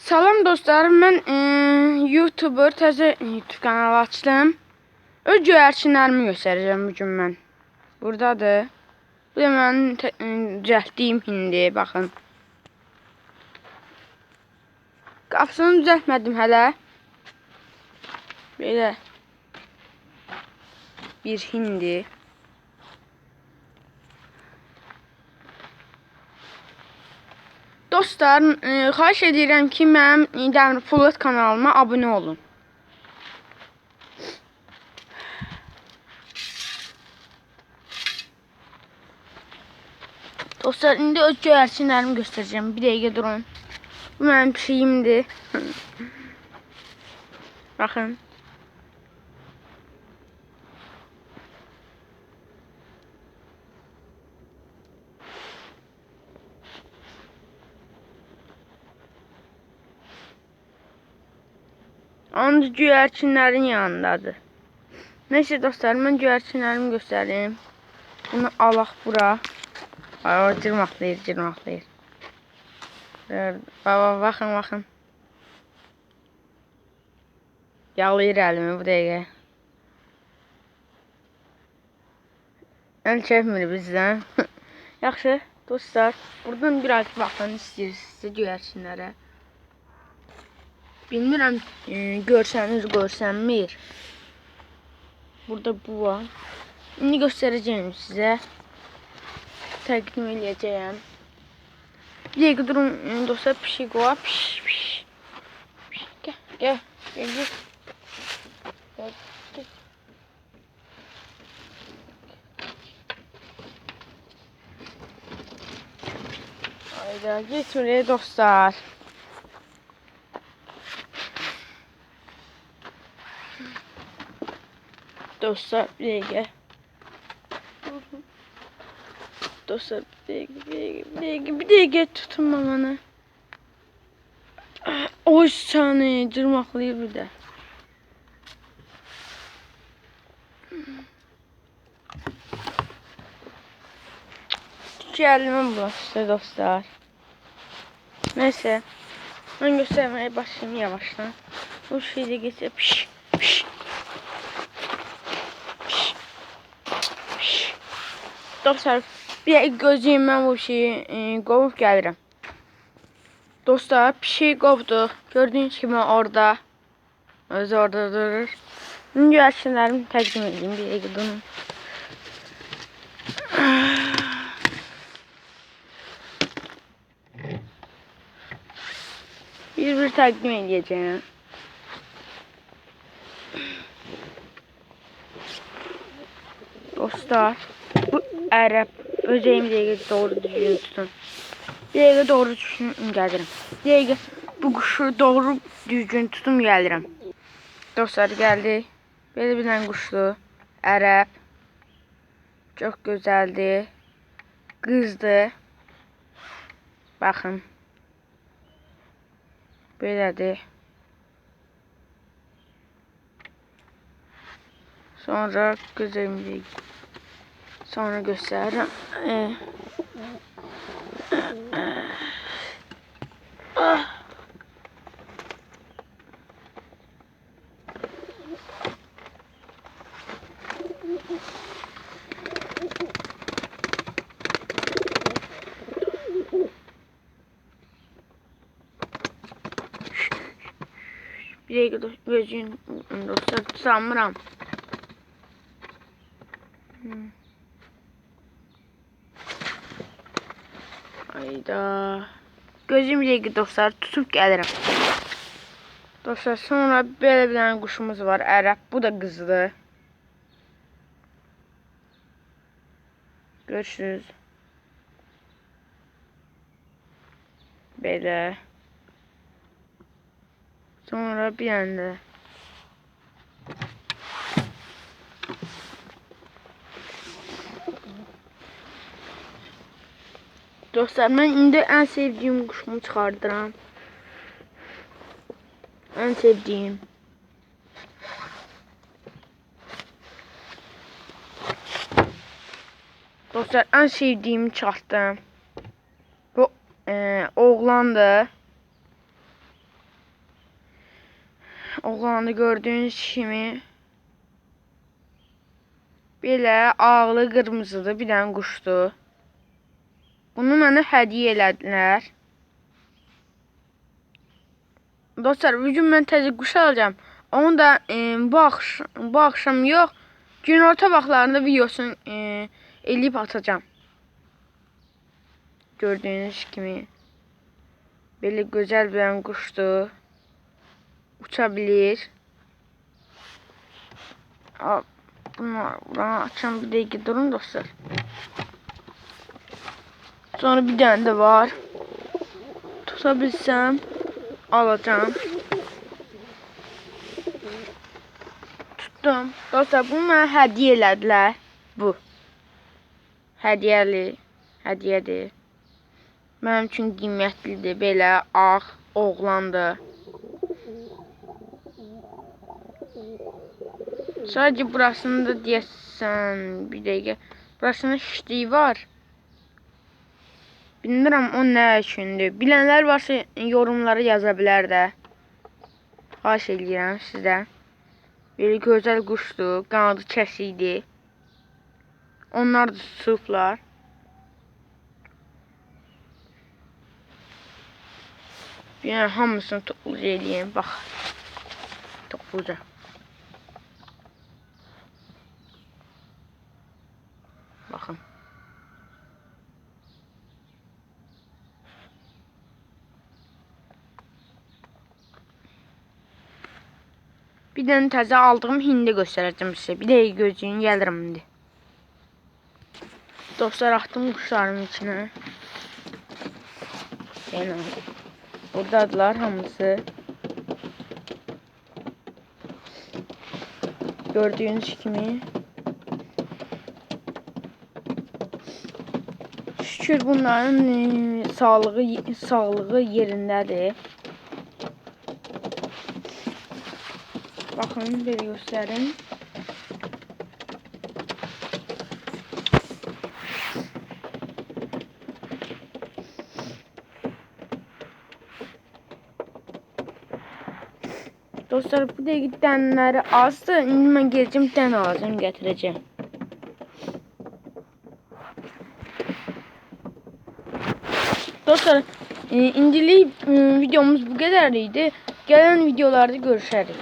Salam dostlarım, mən e, YouTuber təzə YouTube kanalı açdım. Öz göyərçinlərimi göstərəcəm bu gün mən. Buradadır. Bu da mənim e, düzəltdiyim hindi, baxın. Qapısını düzəltmədim hələ. Belə bir hindi. Dostlar, e, xahiş edirəm ki, mənim Dəmir Polat kanalıma abunə olun. Dostlar, indi öz göyərçinlərimi göstərəcəm. Bir dəqiqə durun. Bu mənim pişiyimdir. Baxın. Onun göyərçinlərin yanındadır. Neyse dostlar, mən göyərçinlərimi göstəreyim. Bunu alaq bura. Ay, o cırmaqlayır, cırmaqlayır. Baba, baxın, baxın. Yağlayır əlimi bu dəqiqə. Əl çəkmir bizdən. Yaxşı, dostlar, buradan biraz baxın istəyirsinizsə göyərçinlərə. Bilmirəm e, görsəniz görsənmir. Burada bu var. İndi göstərəcəyim sizə. Təqdim eləyəcəyəm. Bir dəqiqə durun e, dostlar pişik var. Piş piş. piş. Gəl, gəl. Gəl. Hayda oraya dostlar. Dostlar dakika. Dostlar bir dakika, bir dakika, bir dakika, bir dakika tutun mamanı. Ah, O saniye cırmaqlayır bir də. Gəlmə bulaşdı dostlar. Neyse. Ben göstermeye başlayayım yavaştan. Bu şeyi de getir. Piş, piş. Dostlar, bir mən bu şeyi e, qovub gəlirəm. Dostlar, pişik qovduq. Gördüyünüz kimi orada. Özü orada durur. İndi yaşlarımı təqdim edeyim bir durun. Bir bir təqdim edəcəyəm. Dostlar, Ərəb özəyimi dəqiqə doğru düzgün tutun. Dəqiqə doğru gəlirəm. Bir dəqiqə bu quşu doğru düzgün tutum gəlirəm. Dostlar gəldi. Belə bir dənə quşdur. Ərəb. Çox gözəldir. Qızdır. Baxın. Belədir. Sonra gözəlimlik. Sonra göstərirəm. Ee. Bir do- gözün dostlar tutamıram. Hmm. Hayda. Gözüm dəqiqə dostlar tutub gəlirəm. Dostlar sonra belə bir dənə quşumuz var ərəb. Bu da qızdır. Görüşürüz. Belə. Sonra bir dənə Dostlar ben indi en sevdiğim kuşumu çıkardıram. En sevdiğim. Dostlar en sevdiğimi çıxartdım. Bu e, oğlandır. oğlanı gördüyünüz kimi belə ağlı qırmızıdır, bir dənə quşdur. Bunu mənə hədiyyə elədilər. Dostlar, bu gün mən təzə quş alacağam. Onu da e, bu, akş bu akşam yox, günorta vaxtlarında videosunu e, eləyib atacağım. Gördüyünüz kimi. Belə gözəl bir quşdur. Uça bilir. Bunu buranı açan bir dakika durun dostlar. Sonra bir tane de var. Tutabilsem alacağım. Tuttum. Dostlar bunu mənə hədiyyə elədilər. Bu. Hədiyyəli. Hədiyyədir. Mənim üçün qiymətlidir. Belə ağ oğlandır. Sadece burasında deyəsən bir dəqiqə. Burasında şişliyi var. Bilmirəm o nə üçündür. Bilənlər varsa yorumlara yaza bilər də. Xahiş edirəm sizdən. Belə gözəl quşdur, qanadı kəsikdir. Onlar da susublar. Yəni hamısını topluca eləyim. Bax. Topluca. Bakın. Bir dənə təzə aldığım hindi göstərəcəm sizə. Bir dəqiqə gözləyin, gəlirim indi. Dostlar, atdım quşlarımın içinə. Yəni, buradadılar hamısı. Gördüyünüz kimi. Şükür bunların sağlığı sağlığı yerindədir. Baxın, belə göstərim. Dostlar bu dəqiqə dənləri azdır. İndi mən gedəcəm dən alacağım, gətirəcəm. Dostlar, e, indilik e, videomuz bu kadar idi. Gelen videolarda görüşürüz.